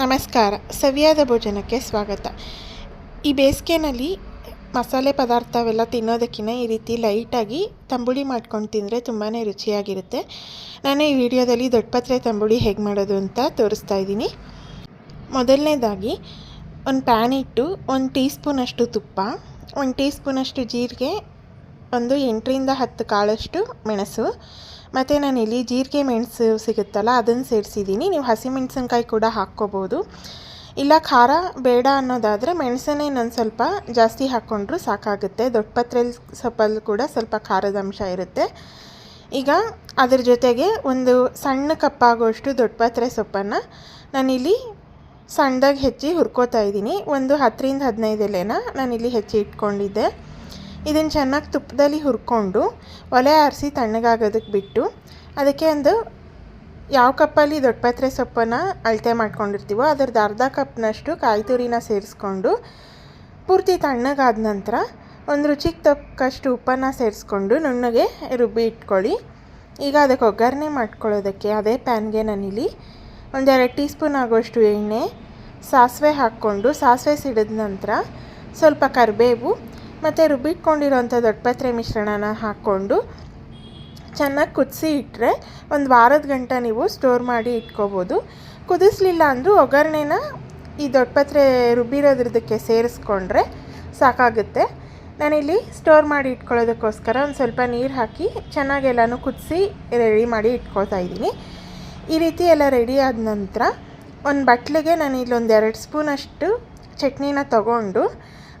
ನಮಸ್ಕಾರ. ಸವಿಯಾದ ಭೋಜನಕ್ಕೆ ಸ್ವಾಗತ. ಈ ಬೇಸಿಗೆನಲ್ಲಿ ಮಸಾಲೆ ಪದಾರ್ಥವೆಲ್ಲ ತಿನ್ನೋದಕ್ಕಿಂತ ಈ ರೀತಿ ಲೈಟಾಗಿ ತಂಬುಳಿ ಮಾಡ್ಕೊಂಡು ತಿಂದರೆ ತುಂಬಾ ರುಚಿಯಾಗಿರುತ್ತೆ. ನಾನು ಈ ವಿಡಿಯೋದಲ್ಲಿ ದೊಡ್ಡಪತ್ರೆ ತಂಬುಳಿ ಹೇಗೆ ಮಾಡೋದು ಅಂತ ತೋರಿಸ್ತಾ ಇದ್ದೀನಿ. ಮೊದಲನೇದಾಗಿ ಒಂದು ಪ್ಯಾನ್ ಇಟ್ಟು ಒಂದು ಟೀ ಸ್ಪೂನಷ್ಟು ತುಪ್ಪ, ಒಂದು ಟೀ ಸ್ಪೂನಷ್ಟು ಜೀರಿಗೆ, ಒಂದು ಎಂಟರಿಂದ ಹತ್ತು ಕಾಳಷ್ಟು ಮೆಣಸು ಮತ್ತು ನಾನಿಲ್ಲಿ ಜೀರಿಗೆ ಮೆಣಸು ಸಿಗುತ್ತಲ್ಲ, ಅದನ್ನು ಸೇರಿಸಿದ್ದೀನಿ. ನೀವು ಹಸಿಮೆಣಸಿನ್ಕಾಯಿ ಕೂಡ ಹಾಕ್ಕೋಬೋದು. ಇಲ್ಲ, ಖಾರ ಬೇಡ ಅನ್ನೋದಾದರೆ ಮೆಣಸನ್ನೇ ನಾನು ಸ್ವಲ್ಪ ಜಾಸ್ತಿ ಹಾಕ್ಕೊಂಡ್ರೂ ಸಾಕಾಗುತ್ತೆ. ದೊಡ್ಡಪತ್ರೆಯಲ್ಲಿ ಸೊಪ್ಪಲ್ಲಿ ಕೂಡ ಸ್ವಲ್ಪ ಖಾರದ ಅಂಶ ಇರುತ್ತೆ. ಈಗ ಅದರ ಜೊತೆಗೆ ಒಂದು ಸಣ್ಣ ಕಪ್ಪಾಗುವಷ್ಟು ದೊಡ್ಡಪತ್ರೆ ಸೊಪ್ಪನ್ನು ನಾನಿಲ್ಲಿ ಸಣ್ಣದಾಗಿ ಹೆಚ್ಚಿ ಹುರ್ಕೋತಾ ಇದ್ದೀನಿ. ಒಂದು ಹತ್ತರಿಂದ ಹದಿನೈದು ಎಲೆನ ನಾನಿಲ್ಲಿ ಹೆಚ್ಚಿ ಇಟ್ಕೊಂಡಿದ್ದೆ. ಇದನ್ನು ಚೆನ್ನಾಗಿ ತುಪ್ಪದಲ್ಲಿ ಹುರ್ಕೊಂಡು ಒಲೆ ಆರಿಸಿ ತಣ್ಣಗಾಗೋದಕ್ಕೆ ಬಿಟ್ಟು ಅದಕ್ಕೆ ಒಂದು ಯಾವ ಕಪ್ಪಲ್ಲಿ ದೊಡ್ಡಪತ್ರೆ ಸೊಪ್ಪನ್ನು ಅಳತೆ ಮಾಡ್ಕೊಂಡಿರ್ತೀವೋ ಅದರದ್ದು ಅರ್ಧ ಕಪ್ನಷ್ಟು ಕಾಯಿ ತುರಿನ ಸೇರಿಸ್ಕೊಂಡು ಪೂರ್ತಿ ತಣ್ಣಗಾದ ನಂತರ ಒಂದು ರುಚಿಗೆ ತಕ್ಕಷ್ಟು ಉಪ್ಪನ್ನು ಸೇರಿಸ್ಕೊಂಡು ನುಣ್ಣಗೆ ರುಬ್ಬಿ ಇಟ್ಕೊಳ್ಳಿ. ಈಗ ಅದಕ್ಕೆ ಒಗ್ಗರಣೆ ಮಾಡ್ಕೊಳ್ಳೋದಕ್ಕೆ ಅದೇ ಪ್ಯಾನ್ಗೆ ನಾನಿಲ್ಲಿ ಒಂದೆರಡು ಟೀ ಸ್ಪೂನ್ ಆಗುವಷ್ಟು ಎಣ್ಣೆ, ಸಾಸಿವೆ ಹಾಕ್ಕೊಂಡು, ಸಾಸಿವೆ ಸಿಡಿದ ನಂತರ ಸ್ವಲ್ಪ ಕರಿಬೇವು ಮತ್ತು ರುಬ್ಬಿಟ್ಕೊಂಡಿರೋಂಥ ದೊಡ್ಡಪತ್ರೆ ಮಿಶ್ರಣನ ಹಾಕ್ಕೊಂಡು ಚೆನ್ನಾಗಿ ಕುದಿಸಿ ಇಟ್ಟರೆ ಒಂದು ವಾರದ ಗಂಟ ನೀವು ಸ್ಟೋರ್ ಮಾಡಿ ಇಟ್ಕೋಬೋದು. ಕುದಿಸ್ಲಿಲ್ಲ ಅಂದರೂ ಒಗ್ಗರಣೆನ ಈ ದೊಡ್ಡಪತ್ರೆ ರುಬ್ಬಿರೋದ್ರದಕ್ಕೆ ಸೇರಿಸ್ಕೊಂಡ್ರೆ ಸಾಕಾಗುತ್ತೆ. ನಾನಿಲ್ಲಿ ಸ್ಟೋರ್ ಮಾಡಿ ಇಟ್ಕೊಳ್ಳೋದಕ್ಕೋಸ್ಕರ ಒಂದು ಸ್ವಲ್ಪ ನೀರು ಹಾಕಿ ಚೆನ್ನಾಗಿ ಎಲ್ಲನೂ ಕುದಿಸಿ ರೆಡಿ ಮಾಡಿ ಇಟ್ಕೊಳ್ತಾ ಇದ್ದೀನಿ. ಈ ರೀತಿ ಎಲ್ಲ ರೆಡಿ ಆದ ನಂತರ ಒಂದು ಬಟ್ಲಿಗೆ ನಾನು ಇಲ್ಲೊಂದು ಎರಡು ಸ್ಪೂನಷ್ಟು ಚಟ್ನಿನ ತಗೊಂಡು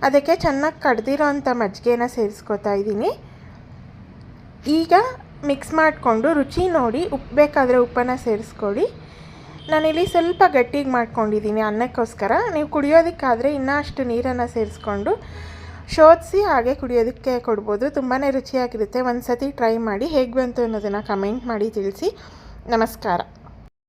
ಅದಕ್ಕೆ ಚೆನ್ನಾಗಿ ಕಡ್ದಿರೋ ಅಂಥ ಮಜ್ಜಿಗೆನ ಸೇರಿಸ್ಕೊತಾ ಇದ್ದೀನಿ. ಈಗ ಮಿಕ್ಸ್ ಮಾಡಿಕೊಂಡು ರುಚಿ ನೋಡಿ ಉಪ್ಪು ಬೇಕಾದರೆ ಉಪ್ಪನ್ನು ಸೇರಿಸ್ಕೊಳ್ಳಿ. ನಾನಿಲ್ಲಿ ಸ್ವಲ್ಪ ಗಟ್ಟಿಗೆ ಮಾಡ್ಕೊಂಡಿದ್ದೀನಿ ಅನ್ನಕ್ಕೋಸ್ಕರ. ನೀವು ಕುಡಿಯೋದಕ್ಕಾದರೆ ಇನ್ನೂ ಅಷ್ಟು ನೀರನ್ನು ಸೇರಿಸ್ಕೊಂಡು ಶೋಧಿಸಿ ಹಾಗೆ ಕುಡಿಯೋದಕ್ಕೆ ಕೊಡ್ಬೋದು. ತುಂಬಾ ರುಚಿಯಾಗಿರುತ್ತೆ. ಒಂದು ಸತಿ ಟ್ರೈ ಮಾಡಿ ಹೇಗೆ ಬಂತು ಅನ್ನೋದನ್ನು ಕಮೆಂಟ್ ಮಾಡಿ ತಿಳಿಸಿ. ನಮಸ್ಕಾರ.